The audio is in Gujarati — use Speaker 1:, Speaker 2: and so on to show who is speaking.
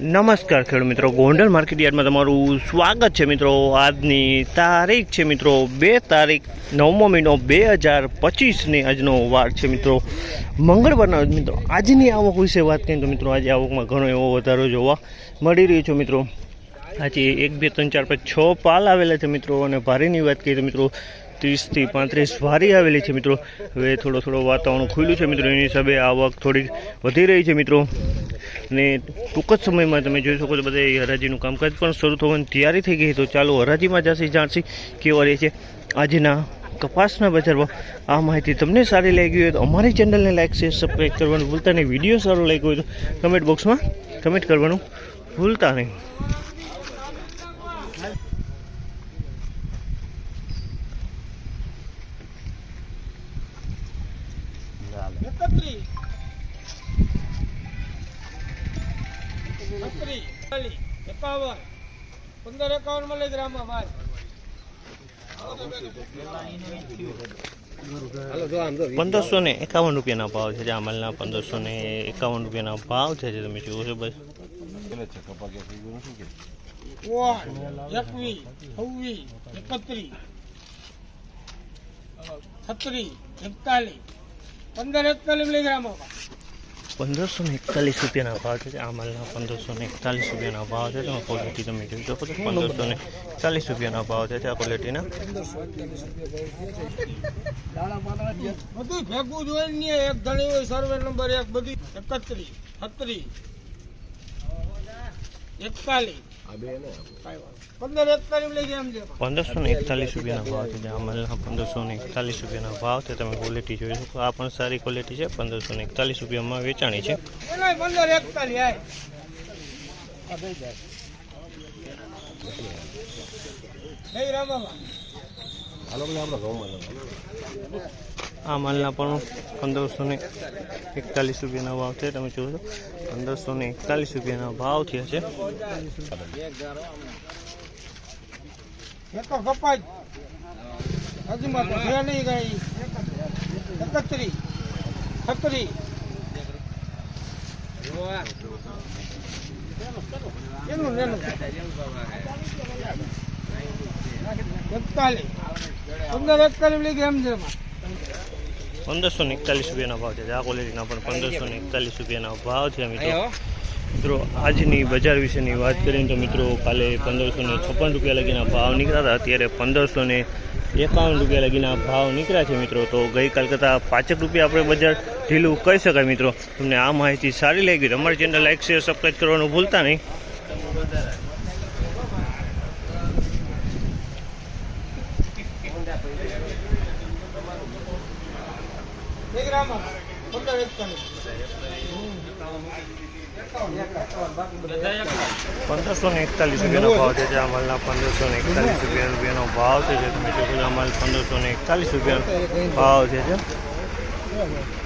Speaker 1: નમસ્કાર ખેડૂત મિત્રો, ગોંડલ માર્કેટ યાર્ડમાં તમારું સ્વાગત છે મિત્રો. આજની તારીખ છે મિત્રો, બે તારીખ, નવમો મહિનો બે હજાર પચીસની આજનો વાર છે મિત્રો. મંગળવારના મિત્રો, આજની આવક વિશે વાત કરીએ તો મિત્રો, આજે આવકમાં ઘણો એવો વધારો જોવા મળી રહ્યો છે મિત્રો. આજે એક, બે, ત્રણ, ચાર, પાંચ, છ પાલ આવેલા છે મિત્રો અને ભારેની વાત કરીએ તો મિત્રો ત્રીસથી પાંત્રીસ વારી આવેલી છે મિત્રો. હવે થોડો થોડો વાતાવરણ ખુલ્લું છે મિત્રો. એની હિસાબે આવક થોડીક વધી રહી છે મિત્રો. અને ટૂંક જ સમયમાં તમે જોઈ શકો છો બધા હરાજીનું કામકાજ પણ શરૂ થવાની તૈયારી થઈ ગઈ તો ચાલો હરાજીમાં જશે જાણશી કેવા રહે છે આજના કપાસના બજારમાં. આ માહિતી તમને સારી લાગી હોય તો અમારી ચેનલને લાઈક, શેર સબસ્ક્રાઈબ કરવાનું ભૂલતા નહીં. વીડિયો સારો લાગ્યો હોય તો કમેન્ટ બોક્સમાં કમેન્ટ કરવાનું ભૂલતા નહીં.
Speaker 2: એકાવન. પંદર એકાવન મળે જ રામા ભાઈ.
Speaker 1: પંદરસો ને એકાવન રૂપિયાના ભાવ છે આ માલના પંદરસો ને એકાવન રૂપિયાના ભાવ છે જે તમે જુઓ છો બસ.
Speaker 2: એકવીસ. છવ્વીસ. એકત્રીસ. છત્રીસ. એકતાલીસ. પંદર એકતાલીસ લઈ ગયા રામા ભાઈ
Speaker 1: પંદરસો ને એકતાલીસ રૂપિયાના ભાવ છે આ માલના પંદરસો ને એકતાલીસ રૂપિયાના ભાવ છે. તમે ક્વોલિટી તમે જોઈ શકો છો? પંદરસો ને ચાલીસ રૂપિયાના ભાવ છે આ ક્વોલિટીના
Speaker 2: બધું ભેગું જોઈએ એક ધણી હોય સર્વે નંબર એક બધી એકત્રીસ છત્રીસ એકતાલીસ પંદર એકતાલીસ લઈ ગયા એમ છે
Speaker 1: પંદરસો ને એકતાલીસ રૂપિયાના ભાવ છે આ માલના પંદરસો ને એકતાલીસ રૂપિયાના ભાવ છે. તમે ક્વોલિટી જોઈ શકો. આ પણ સારી ક્વોલિટી છે. પંદરસો ને એકતાલીસ રૂપિયામાં વેચાણી છે.
Speaker 2: જય.
Speaker 1: આ માલના પણ પંદરસો ને એકતાલીસ રૂપિયાના ભાવ છે, તમે જોશો પંદરસો ને એકતાલીસ રૂપિયાના ભાવ થયા છે.
Speaker 2: એકતાલીસ. પંદર એકતાલીસ એમ એમાં.
Speaker 1: પંદરસો ને એકતાલીસ રૂપિયાના ભાવ છે. આ ક્વોલિટીના પણ પંદરસો ને એકતાલીસ રૂપિયાના ભાવ છે મિત્રો. મિત્રો આજની બજાર વિશેની વાત કરીએ તો મિત્રો કાલે પંદરસો ને છપ્પન રૂપિયા લગીના ભાવ નીકળ્યા હતા. અત્યારે પંદરસો ને એકાવન રૂપિયા લગીના ભાવ નીકળ્યા છે મિત્રો. તો ગઈકાલ કરતાં પાંચેક રૂપિયા આપણે બજાર ઢીલું કહી શકાય મિત્રો. તમને આ માહિતી સારી લાગી અમારી ચેનલ લાઈક શેર સબસ્ક્રાઈબ કરવાનું ભૂલતા નહીં.
Speaker 2: એક રામા પંદર એકતાલીસ
Speaker 1: પંદરસો ને એકતાલીસ રૂપિયાનો ભાવ છે જે આ માલના પંદરસો ને એકતાલીસ રૂપિયા રૂપિયાનો ભાવ છે જે તમે આ માલ પંદરસો ને એકતાલીસ રૂપિયાનો ભાવ છે